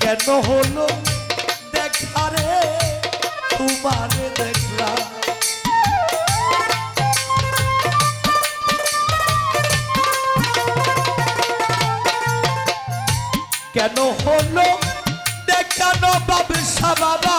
কেন হলো দেখা রে তোমারে দেখলাম কেন হলো দেখানো ব্যবসা বাবা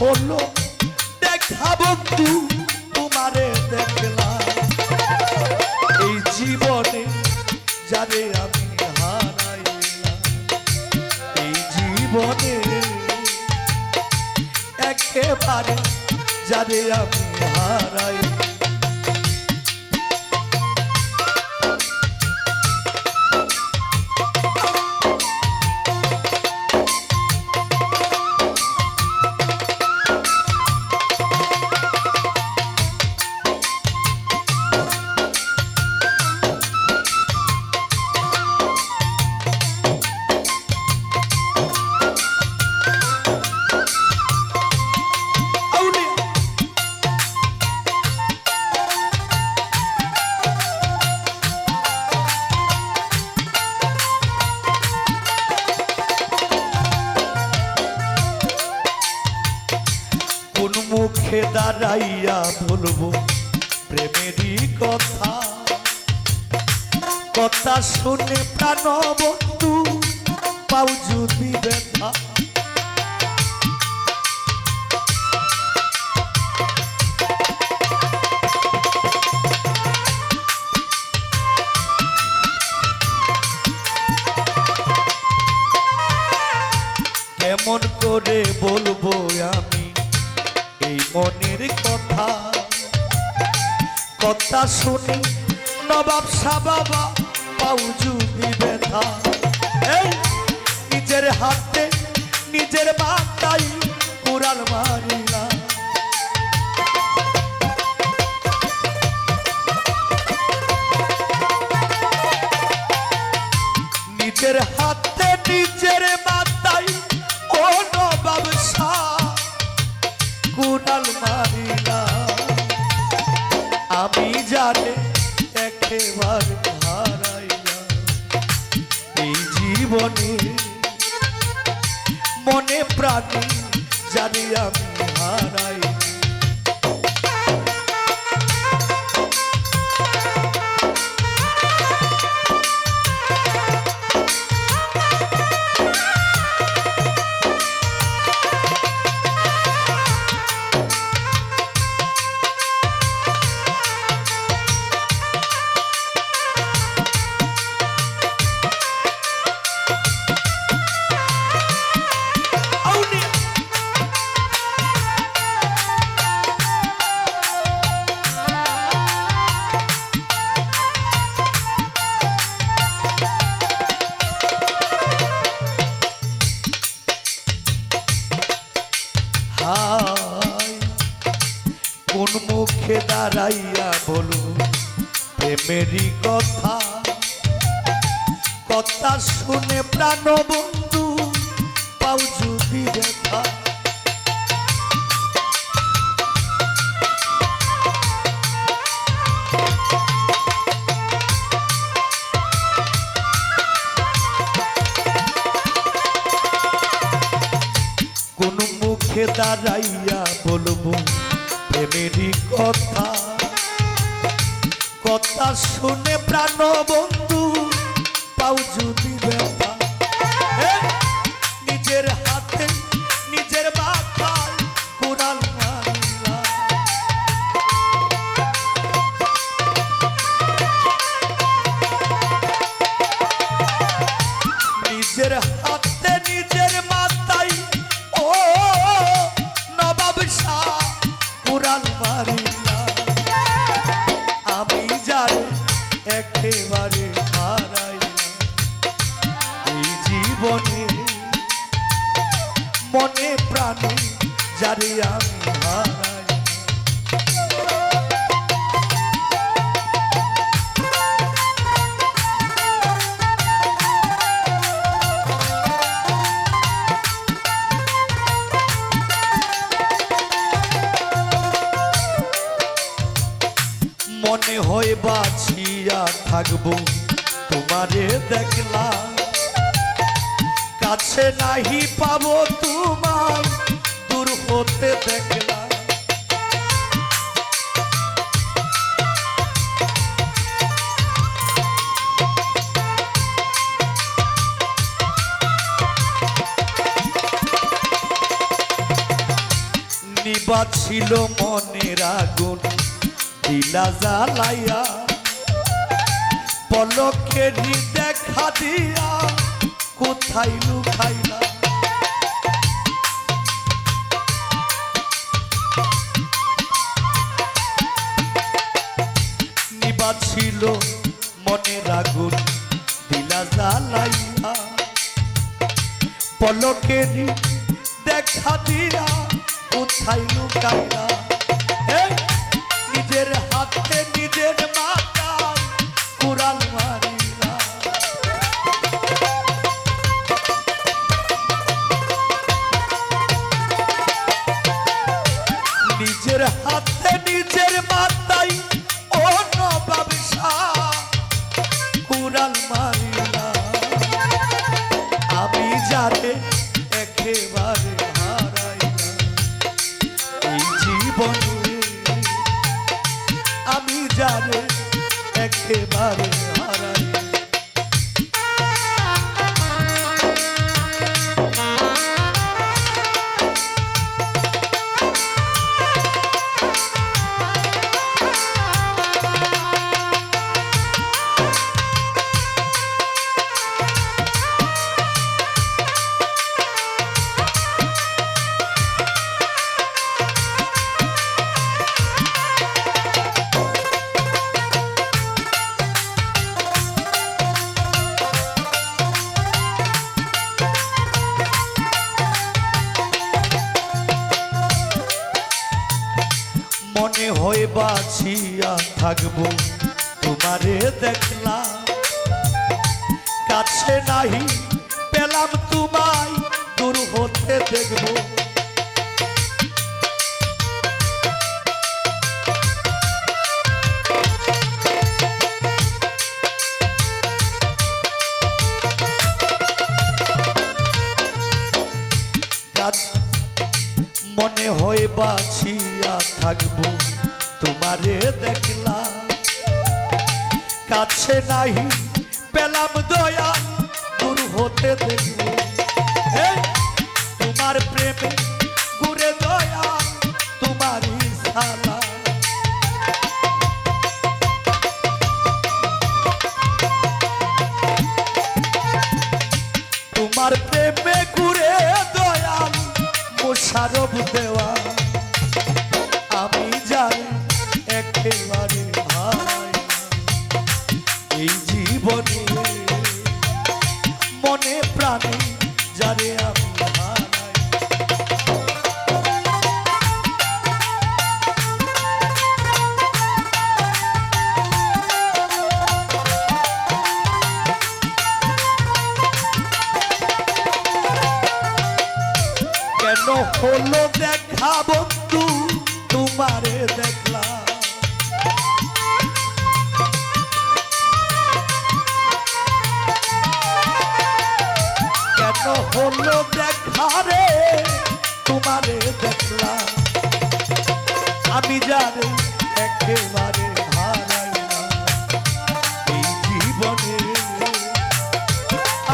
হলো দেখা বন্ধু তোমারে দেখলাম। এই জীবনে যারে আমি হারাইলাম এই জীবনে একেবারে যারে আমি হারাই দাঁড়াইয়া বলব, প্রেমেরই কথা। কথা শুনে প্রাণ বন্ধু পাও যদি ব্যথা। কেমন করে বলব আমি? এই মনের কথা। কথা শুনি নবাব সাবাবা পাউ যদি ব্যথা। এই নিজের হাতে, নিজের মাথায় কুড়াল মারিলা জীবনে মনে প্রাণে জানি আমি দাঁড়াইয়া বলুন, প্রেমেরই কথা। কথা শুনে প্রাণ বন্ধু পাও যদি কোন মুখে দাঁড়াইয়া বলব, প্রেমেরই কথা। কথা শুনে প্রাণ কাছে নাহি পাবো তোমার, দূর হতে দেখলাম নিবা ছিল মনের আগুন, দিলা জ্বালাইয়া পলকেরই দেখা দিয়া কোথায় লুকাইলা? ছিল মনের আগুন দিলা জ্বালাইয়া। পলকেরই দেখা দিয়া কোথায় লুকাইলা? এই, নিজের হাতে নিজের মাথায় কুড়াল মারিলা নিজের হাতে, নিজের মাথায়। ও নবাবসা কুড়াল মারিলা আমি যারে একেবারে জীবনে আমি যারে একেবারে দেখলাম। কাছে নাহি পেলাম তোমায় দূর হতে দেখব। মনে হয় বাছিয়া থাকব। তোমারে দেখলাম। কাছে নাহি পেলাম দয়া দূর হতে তোমার প্রেমে ঘুরে দয়া, তোমারই সালা। তোমার প্রেমে ঘুরে দয়াল মোশারফ দেওয়া দেখা রে তোমারে দেখলাম। আমি জানি একেবারে জীবনে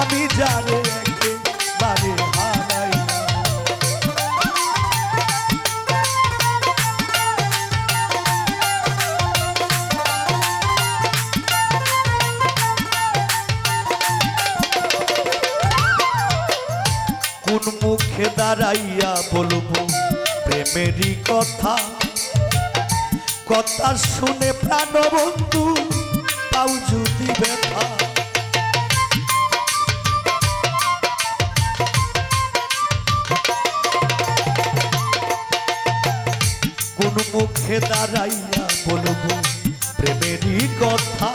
আমি জানি একেবারে দাঁড়াইয়া বলব, প্রেমেরই কথা। কথা শুনে প্রাণবন্ধু, পাও যদি ব্যথা। কোন মুখে দাঁড়াইয়া বলব, প্রেমেরই কথা।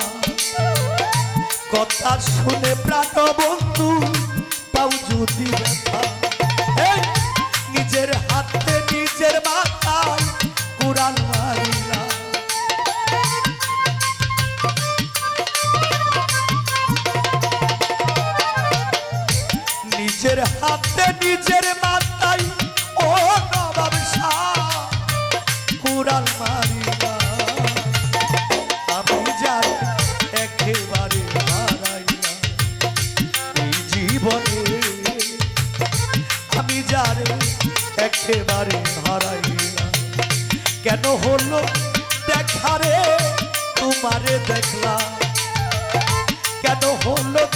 কথা শুনে প্রাণ হলো